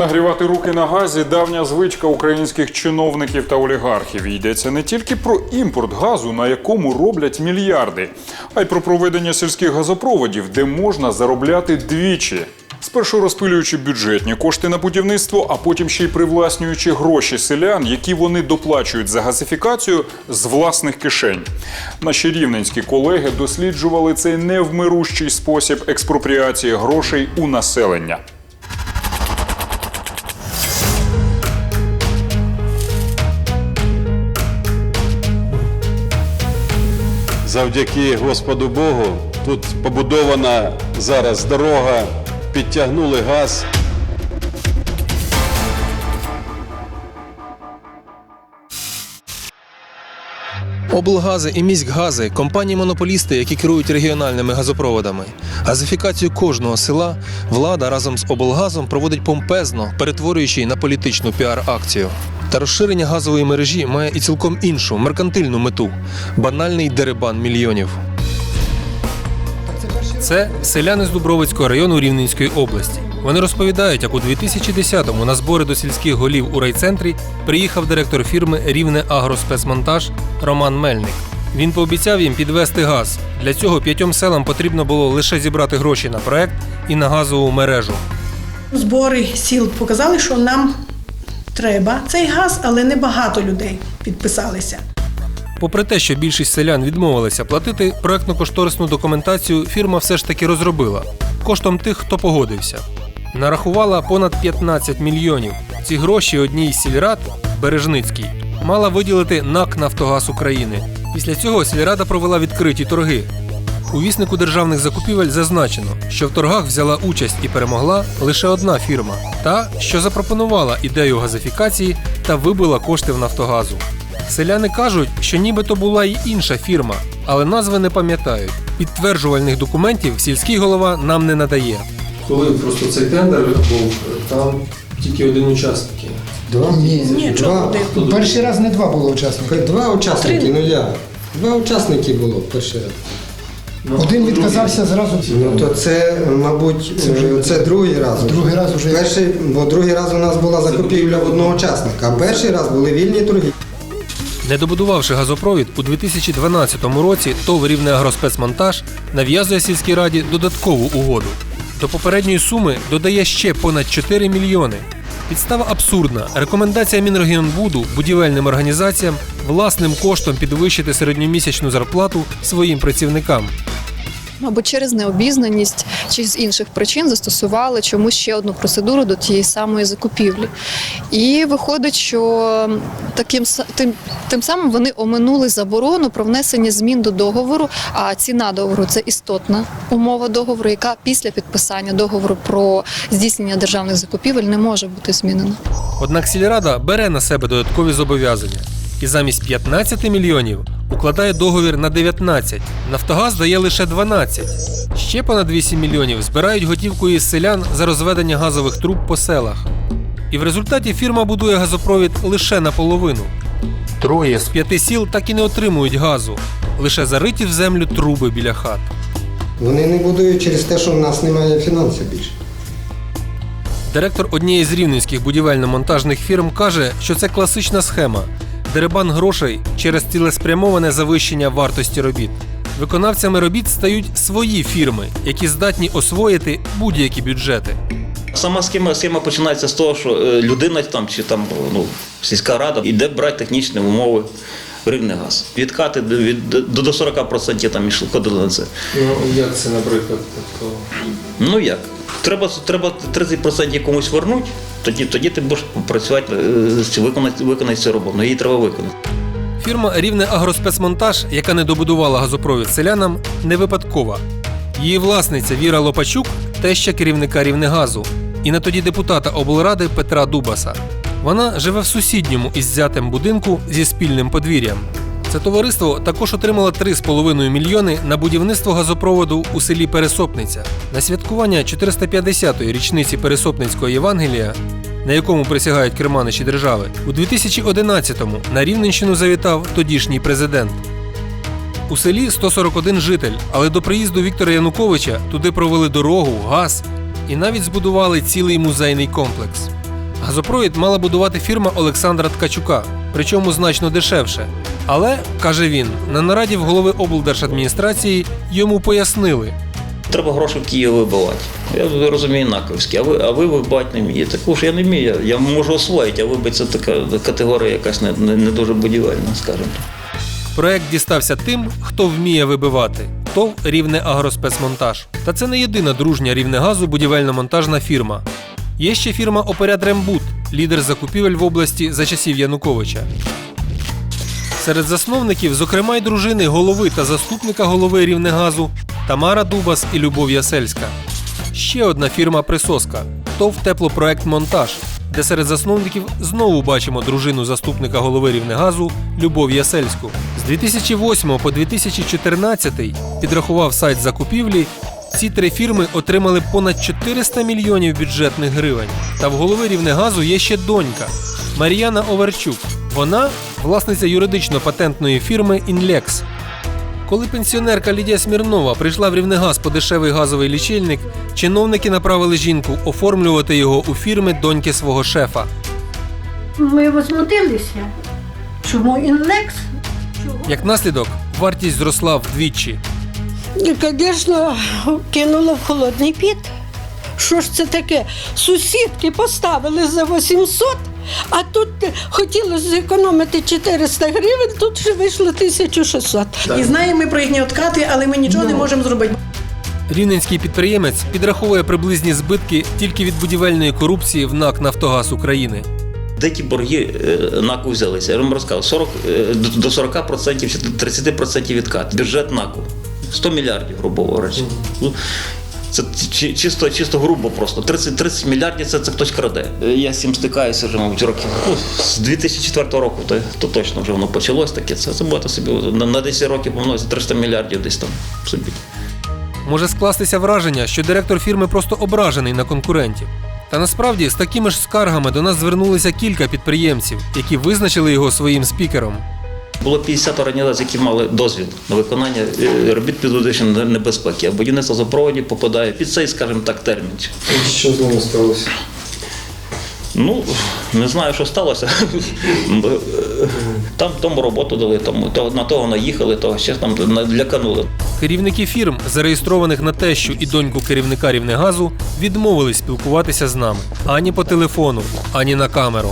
Нагрівати руки на газі давня звичка українських чиновників та олігархів. Йдеться не тільки про імпорт газу, на якому роблять мільярди, а й про проведення сільських газопроводів, де можна заробляти двічі. Спершу розпилюючи бюджетні кошти на будівництво, а потім ще й привласнюючи гроші селян, які вони доплачують за газифікацію з власних кишень. Наші рівненські колеги досліджували цей невмирущий спосіб експропріації грошей у населення. Завдяки Господу Богу тут побудована зараз дорога, підтягнули газ. Облгази і міськгази компанії-монополісти, які керують регіональними газопроводами. Газифікацію кожного села влада разом з облгазом проводить помпезно, перетворюючи на політичну піар-акцію. Та розширення газової мережі має і цілком іншу меркантильну мету банальний дерибан мільйонів. Це селяни з Дубровицького району Рівненської області. Вони розповідають, як у 2010-му на збори до сільських голів у райцентрі приїхав директор фірми Рівне Агроспецмонтаж Роман Мельник. Він пообіцяв їм підвести газ. Для цього п'ятьом селам потрібно було лише зібрати гроші на проект і на газову мережу. Збори сіл показали, що нам треба цей газ, але не багато людей підписалися. Попри те, що більшість селян відмовилися платити, проектно-кошторисну документацію фірма все ж таки розробила коштом тих, хто погодився. Нарахувала понад 15 мільйонів. Ці гроші одній із сільрад Бережницький мала виділити НАК Нафтогаз України. Після цього сільрада провела відкриті торги. У віснику державних закупівель зазначено, що в торгах взяла участь і перемогла лише одна фірма, та, що запропонувала ідею газифікації та вибила кошти в Нафтогазу. Селяни кажуть, що нібито була й інша фірма, але назви не пам'ятають. Підтверджувальних документів сільський голова нам не надає. Коли просто цей тендер був, там тільки один учасник. Два? Ні, Ні, чого один? Перший раз не два було учасники. Два учасники, ну як? Два учасники було перший раз. Один відказався зразу. Ну то це, мабуть, Це вже- е, це другий раз. Другий раз уже- Перший, бо другий раз у нас була закупівля в одного учасника, а перший раз були вільні торги. Не добудувавши газопровід, у 2012 році ТОВ «Рівне Агроспецмонтаж нав'язує сільській раді додаткову угоду. До попередньої суми додає ще понад 4 мільйони. Підстава абсурдна. Рекомендація Мінрегіонбуду будівельним організаціям власним коштом підвищити середньомісячну зарплату своїм працівникам. Мабуть, через необізнаність чи з інших причин застосували чомусь ще одну процедуру до тієї самої закупівлі. І виходить, що таким тим, тим самим вони оминули заборону про внесення змін до договору. А ціна договору це істотна умова договору, яка після підписання договору про здійснення державних закупівель не може бути змінена. Однак сільрада бере на себе додаткові зобов'язання і замість 15 мільйонів укладає договір на 19. Нафтогаз дає лише 12. Ще понад 8 мільйонів збирають готівкою із селян за розведення газових труб по селах. І в результаті фірма будує газопровід лише наполовину. Троє з п'яти сіл так і не отримують газу, лише зариті в землю труби біля хат. Вони не будують через те, що в нас немає фінансів більше. Директор однієї з рівненських будівельно-монтажних фірм каже, що це класична схема дерибан грошей через цілеспрямоване завищення вартості робіт. Виконавцями робіт стають свої фірми, які здатні освоїти будь-які бюджети. Сама схема, схема починається з того, що е, людина там чи там ну, сільська рада йде брати технічні умови рівний газ. Відкати до- від, до, до 40% там ішли, ходили на це. Ну як це, наприклад, тобто Ну як? Треба, треба 30% комусь вернути, тоді, тоді ти будеш працювати, е, виконати, виконати цю роботу. Ну, її треба виконати. Фірма Рівне Агроспецмонтаж, яка не добудувала газопровід селянам, не випадкова. Її власниця Віра Лопачук теща керівника Рівнегазу, і на тоді депутата облради Петра Дубаса. Вона живе в сусідньому із зятем будинку зі спільним подвір'ям. Це товариство також отримало 3,5 мільйони на будівництво газопроводу у селі Пересопниця. На святкування 450-ї річниці Пересопницького Євангелія на якому присягають керманичі держави, у 2011-му на Рівненщину завітав тодішній президент. У селі 141 житель, але до приїзду Віктора Януковича туди провели дорогу, газ і навіть збудували цілий музейний комплекс. Газопровід мала будувати фірма Олександра Ткачука, причому значно дешевше. Але, каже він, на нараді в голови облдержадміністрації йому пояснили, Треба гроші в Києві вибивати. Я розумію наковські, а ви, а ви вибивати не вмієте. Також я не вмію. Я, можу освоїти, а вибити це така категорія якась не, не, не дуже будівельна, скажімо так. Проект дістався тим, хто вміє вибивати. ТОВ Рівне Агроспецмонтаж. Та це не єдина дружня Рівнегазу будівельно-монтажна фірма. Є ще фірма Опорядрембуд, лідер закупівель в області за часів Януковича. Серед засновників, зокрема, й дружини голови та заступника голови Рівнегазу Тамара Дубас і Любов Ясельська. Ще одна фірма Присоска ТОВ Теплопроект Монтаж, де серед засновників знову бачимо дружину заступника голови Рівнегазу Любов Ясельську. З 2008 по 2014 підрахував сайт закупівлі. Ці три фірми отримали понад 400 мільйонів бюджетних гривень. Та в голови Рівнегазу є ще донька Мар'яна Оверчук. Вона власниця юридично-патентної фірми Інлекс. Коли пенсіонерка Лідія Смірнова прийшла в Рівнегаз по дешевий газовий лічильник, чиновники направили жінку оформлювати його у фірми доньки свого шефа. Ми возмутилися. Чому інлекс? Як наслідок, вартість зросла вдвічі. І, звісно, кинула в холодний піт. Що ж це таке? Сусідки поставили за 800, а тут хотілося зекономити 400 гривень, тут вже вийшло 1600. І знаємо ми про їхні откати, але ми нічого не можемо зробити. Рівненський підприємець підраховує приблизні збитки тільки від будівельної корупції в НАК Нафтогаз України. Де ті борги е, НАКу взялися? Я вам розказав, 40, е, до- до 40% чи до 30% відкат. Бюджет НАКу 100 мільярдів, грубо говорячи. Ну, Це чисто, чисто грубо просто. 30, 30 мільярдів це, це хтось краде. Е, Я з цим стикаюся вже, мабуть, років ну, з 2004 року, то, то точно вже воно почалось таке. Це, це багато собі на, на 10 років помножити 300 мільярдів десь там собі. Може скластися враження, що директор фірми просто ображений на конкурентів. Та насправді з такими ж скаргами до нас звернулися кілька підприємців, які визначили його своїм спікером. Було 50 організацій, які мали дозвіл на виконання е, робіт підвищеної небезпеки, а будівництво запроводів попадає під цей, скажімо так, термін. Що з ними сталося? Ну, не знаю, що сталося. Там тому роботу дали, тому то- на того наїхали, того ще там ляканули. Керівники фірм, зареєстрованих на тещу і доньку керівника Рівнегазу, відмовились спілкуватися з нами ані по телефону, ані на камеру.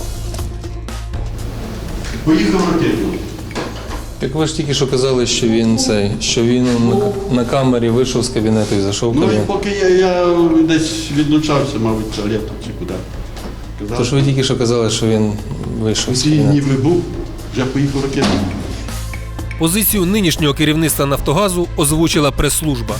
Поїхав ракетно. Так ви ж тільки що казали, що він цей, що він на, на камері вийшов з кабінету і зайшов в Ну і кабінет. поки я, я десь відлучався, мабуть, це літо чи куди. Казав, Тож ви тільки що казали, що він вийшов з кабінету. ніби був, вже поїхав ракетно. Позицію нинішнього керівництва Нафтогазу озвучила прес-служба.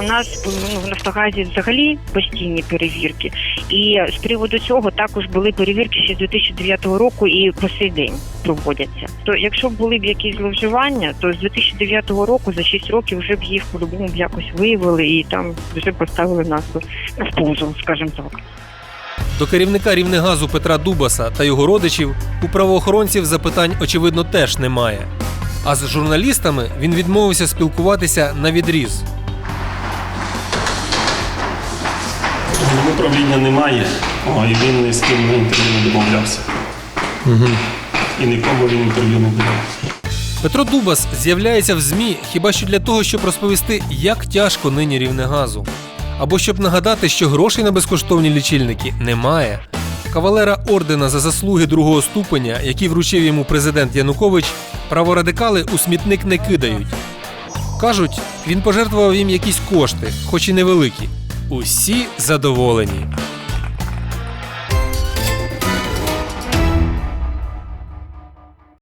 У нас ну, в Нафтогазі взагалі постійні перевірки, і з приводу цього також були перевірки ще з 2009 року і по сей день проводяться. То якщо були б якісь зловживання, то з 2009 року за 6 років вже б їх по-любому б якось виявили і там вже поставили нас в позу, скажімо так. До керівника Рівнегазу Петра Дубаса та його родичів у правоохоронців запитань очевидно теж немає. А з журналістами він відмовився спілкуватися на відріз. Управління немає, о, і він ні з ким на інтерв'ю не домовлявся. Угу. І нікому він інтерв'ю не давав. Петро Дубас з'являється в ЗМІ хіба що для того, щоб розповісти, як тяжко нині Рівнегазу. Або щоб нагадати, що грошей на безкоштовні лічильники немає. Кавалера ордена за заслуги другого ступеня, який вручив йому президент Янукович, праворадикали у смітник не кидають. Кажуть, він пожертвував їм якісь кошти, хоч і невеликі. Усі задоволені.